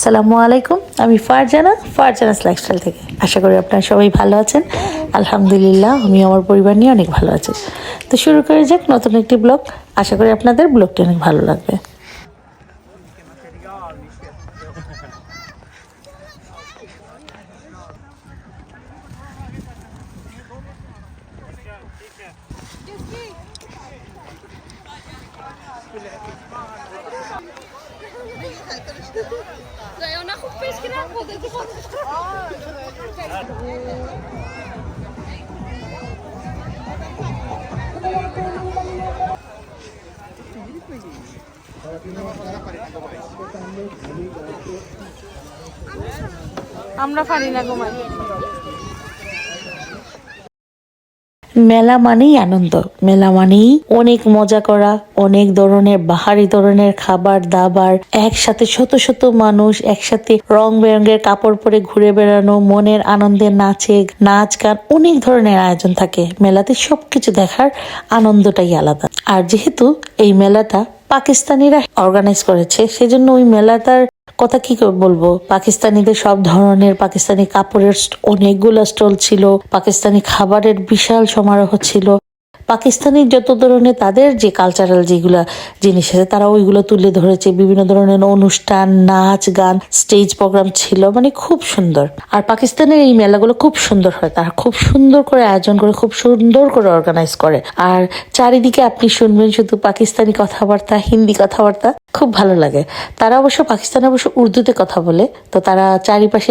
আসসালামু আলাইকুম। আমি ফারজানা, ফারজানাস লাইফস্টাইল থেকে। আশা করি আপনারা সবাই ভালো আছেন। আলহামদুলিল্লাহ আমি আমার পরিবার নিয়ে অনেক ভালো আছি। তো শুরু করে যাক নতুন একটি ব্লগ আশা করি আপনাদের ব্লগটি অনেক ভালো লাগবে। Zayo আমরা পারি না ঘুমাই। মেলা মানেই আনন্দ। মেলা মানেই অনেক মজা করা, অনেক ধরনের বাহারি ধরনের খাবার দাবার, একসাথে শত শত মানুষ, একসাথে রং বেরঙের কাপড় পরে ঘুরে বেড়ানো, মনের আনন্দে নাচে, নাচ গান, অনেক ধরনের আয়োজন থাকে। মেলাতে সবকিছু দেখার আনন্দটাই আলাদা। আর যেহেতু এই মেলাটা পাকিস্তানিরা অর্গানাইজ করেছে, সেজন্য ওই মেলাটার কথা কি বলব? পাকিস্তানিদের সব ধরনের, পাকিস্তানি কাপড়ের অনেকগুলো স্টল ছিল, পাকিস্তানি খাবারের বিশাল সমারোহ ছিল। পাকিস্তানি যত ধরনের তাদের যে কালচারাল যেগুলা জিনিস আছে, তারা ওইগুলো তুলে ধরেছে। বিভিন্ন ধরনের অনুষ্ঠান, নাচ, গান স্টেজ প্রোগ্রাম ছিল মানে খুব সুন্দর। আর পাকিস্তানের এই মেলাগুলো খুব সুন্দর হয়। তারা খুব সুন্দর করে আয়োজন করে, খুব সুন্দর করে অর্গানাইজ করে। আর চারিদিকে আপনি শুনবেন শুধু পাকিস্তানি কথাবার্তা, হিন্দি কথাবার্তা, খুব ভালো লাগে। তারা অবশ্য পাকিস্তানে, অবশ্য উর্দুতে কথা বলে। তো তারা চারিপাশে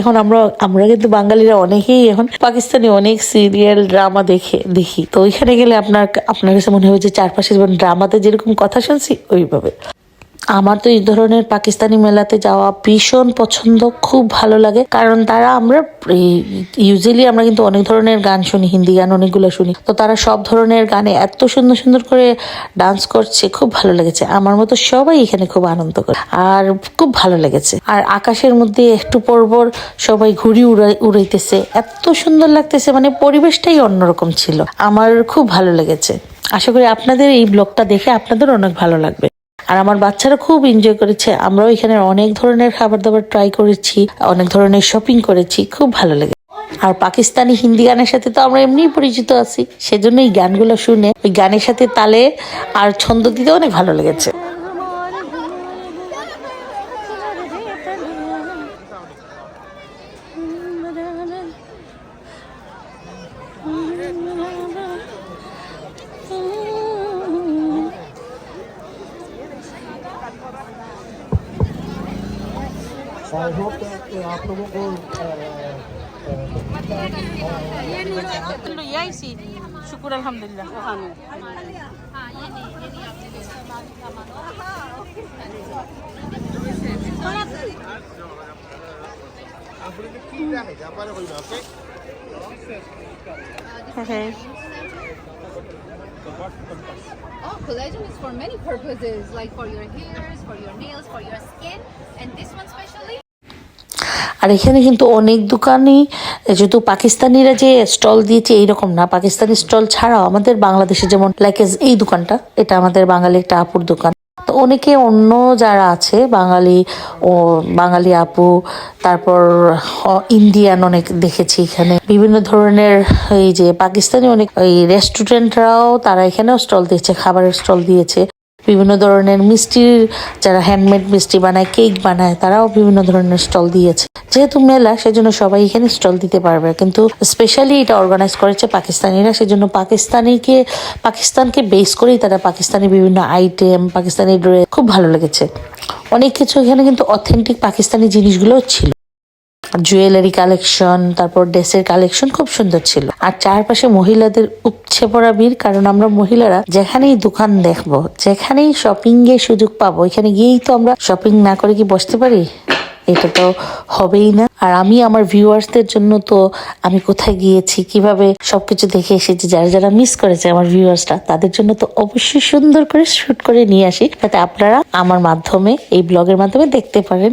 এখন আমরা আমরা কিন্তু বাঙালিরা অনেকেই এখন পাকিস্তানি অনেক সিরিয়াল ড্রামা দেখে, দেখি। তো ওইখানে গেলে আপনার আপনার কাছে মনে হবে যে চারপাশে যেমন ড্রামাতে যেরকম কথা শুনছি, ওইভাবে। আমার তো এই ধরনের পাকিস্তানি মেলাতে যাওয়া ভীষণ পছন্দ, খুব ভালো লাগে। কারণ তারা আমরা ইউজুয়ালি আমরা কিন্তু অনেক ধরনের গান শুনি, হিন্দি গান অনেকগুলো শুনি। তো তারা সব ধরনের গানে এত সুন্দর সুন্দর করে ডান্স করছে, খুব ভালো লেগেছে। আমার মতো সবাই এখানে খুব আনন্দ করে। আর খুব ভালো লেগেছে। আর আকাশের মধ্যে একটু পরপর সবাই ঘুড়ি উড়াই, উড়াইতেছে। এত সুন্দর লাগতেছে মানে পরিবেশটাই অন্যরকম ছিল। আমার খুব ভালো লেগেছে। আশা করি আপনাদের এই ব্লগটা দেখে আপনাদের অনেক ভালো লাগবে। আর আমার বাচ্চারা খুব এনজয় করেছে। আমরাও এখানে অনেক ধরনের খাবার দাবার ট্রাই করেছি, অনেক ধরনের শপিং করেছি, খুব ভালো লেগেছে। আর পাকিস্তানি হিন্দি গানের সাথে তো আমরা এমনিই পরিচিত আছি, সেজন্য এই গানগুলো শুনে ওই গানের সাথে তালে আর ছন্দ দিতে অনেক ভালো লেগেছে। आई होप कि आप लोगों को यही सी शुक्र अलहमदिल्ला Okay. Oh, collagen is for many purposes, like for your hairs, for your nails, for your skin, and this one specially আর এখানে কিন্তু অনেক দোকানই, যেহেতু পাকিস্তানিরা যে স্টল দিয়েছে এইরকম না, পাকিস্তানি স্টল ছাড়াও আমাদের বাংলাদেশে যেমন লাইক এই দোকানটা, এটা আমাদের বাঙালি একটা আপুর দোকান। তো অনেকে অন্য যারা আছে, বাঙালি ও বাঙালি আপু, তারপর ইন্ডিয়ান অনেক দেখেছি এখানে। বিভিন্ন ধরনের এই যে পাকিস্তানি অনেক এই রেস্টুরেন্টরাও তারা এখানেও স্টল দিয়েছে, খাবারের স্টল দিয়েছে। বিভিন্ন ধরনের মিষ্টির, যারা হ্যান্ডমেড মিষ্টি বানায় কেক বানায়, তারাও বিভিন্ন ধরনের স্টল দিয়েছে। যেহেতু মেলা, সেজন্য সবাই এখানে স্টল দিতে পারবে। কিন্তু স্পেশালি এটা অর্গানাইজ করেছে পাকিস্তানিরা, সেজন্য পাকিস্তানিকে, পাকিস্তানকে বেস করেই তারা পাকিস্তানি বিভিন্ন আইটেম পাকিস্তানি ড্রেস খুব ভালো লেগেছে। অনেক কিছু এখানে কিন্তু অথেন্টিক পাকিস্তানি জিনিসগুলোও ছিল। জুয়েলারি কালেকশন তারপর ড্রেসের কালেকশন খুব সুন্দর ছিল। আর চারপাশে মহিলাদের উপচে পড়া ভিড়, কারণ আমরা মহিলারা যেখানেই দোকান দেখব, যেখানেই শপিং এর সুযোগ পাবো, এখানে গিয়েই তো আমরা শপিং না করে কি বসতে পারি? এটা তো হবেই না। আর আমি আমার ভিউয়ার্সদের জন্য তো আমি কোথায় গিয়েছি, কীভাবে সবকিছু দেখে এসেছি, যারা যারা মিস করেছে আমার ভিউয়ার্সরা, তাদের জন্য তো অবশ্যই সুন্দর করে শ্যুট করে নিয়ে আসি। যাতে আপনারা আমার মাধ্যমে, এই ব্লগের মাধ্যমে দেখতে পারেন।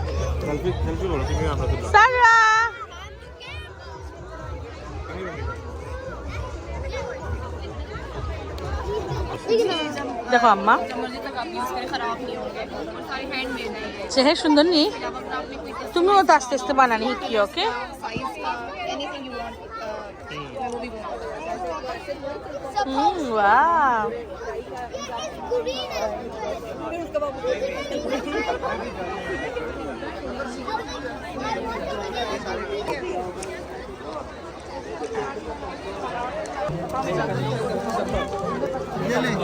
সারা। দেখো আম্মা। চেহে সুন্দর নি? তুমিও তো আস্তে আস্তে বানানি কি ওকে? হুম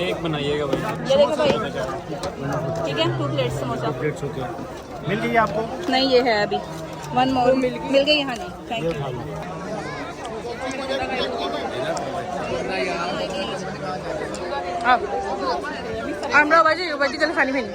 एक बनाइएगा भाई। ये देखो भाई। ठीक है टू प्लेट समोसा। प्लेट्स होते हैं। मिल गई आपको? नहीं ये है अभी। वन मोर मिल गई। मिल गई यहाँ नहीं थैंक यू आप हम लोग बजी बजी कल खानी खानी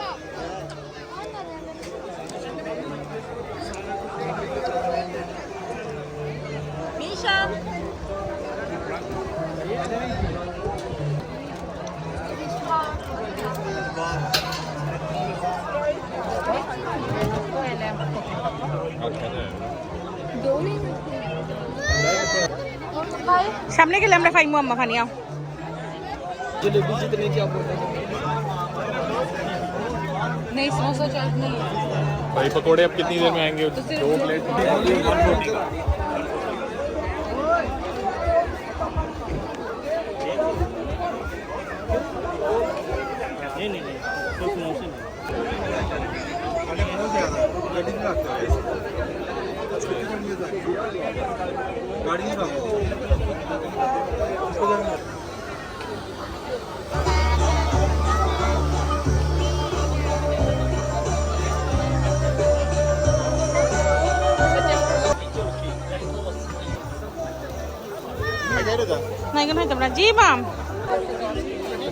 সামনে গেলে আমরা ফাইমু আম্মা ফানিয়া जलेबी जितने की आप ऑर्डर नहीं समोसा चाट नहीं है भाई पकोड़े अब कितनी देर में आएंगे दो प्लेट গাড়িতে রাখতে হবে গাড়ি রাখো Này cái này tầm là gì mà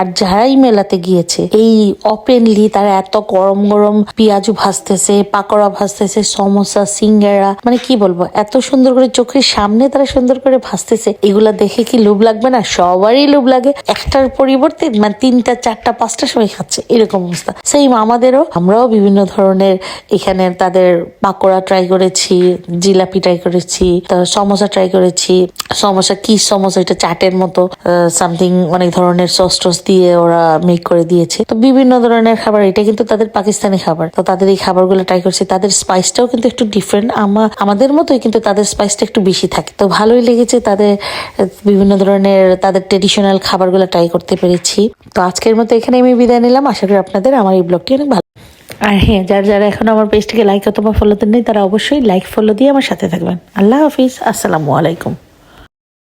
আর যারাই মেলাতে গিয়েছে, এই ওপেনলি তারা এত গরম গরম পেঁয়াজু ভাজতেছে, পাকোড়া ভাজতেছে, সমোসা, সিঙ্গারা মানে কি বলব, এত সুন্দর করে চোখের সামনে তারা সুন্দর করে ভাজতেছে, এগুলা দেখে কি লোভ লাগবে না? সবারই লোভ লাগে। একটার পরিবর্তে মানে তিনটা, চারটা, পাঁচটা সময় খাচ্ছে, এরকম অবস্থা। সেই আমাদেরও, আমরাও বিভিন্ন ধরনের এখানে তাদের পাকোড়া ট্রাই করেছি, জিলাপি ট্রাই করেছি, তারপর সমোসা ট্রাই করেছি, সমোসা কি সমোসা এটা চাটের মতো সামথিং অনেক ধরনের সস টস দিয়ে ওরা মেক করে দিয়েছে। তো বিভিন্ন ধরনের খাবার, এটা কিন্তু তাদের পাকিস্তানি খাবার। তো তাদের এই খাবারগুলো ট্রাই করছি। তাদের স্পাইসটাও কিন্তু একটু ডিফারেন্ট আমাদের মতোই কিন্তু তাদের স্পাইসটা একটু বেশি থাকে। তো ভালোই লেগেছে তাদের বিভিন্ন ধরনের তাদের ট্রেডিশনাল খাবারগুলো ট্রাই করতে পেরেছি। তো আজকের মতো এখানে আমি বিদায় নিলাম। আশা করি আপনাদের আমার এই ব্লগটি অনেক ভালো আর হ্যাঁ যারা যারা এখন আমার পেজটিকে লাইক অথবা ফলো দেন নাই তারা অবশ্যই লাইক ফলো দিয়ে আমার সাথে থাকবেন। আল্লাহ হাফিজ। আসসালামু আলাইকুম।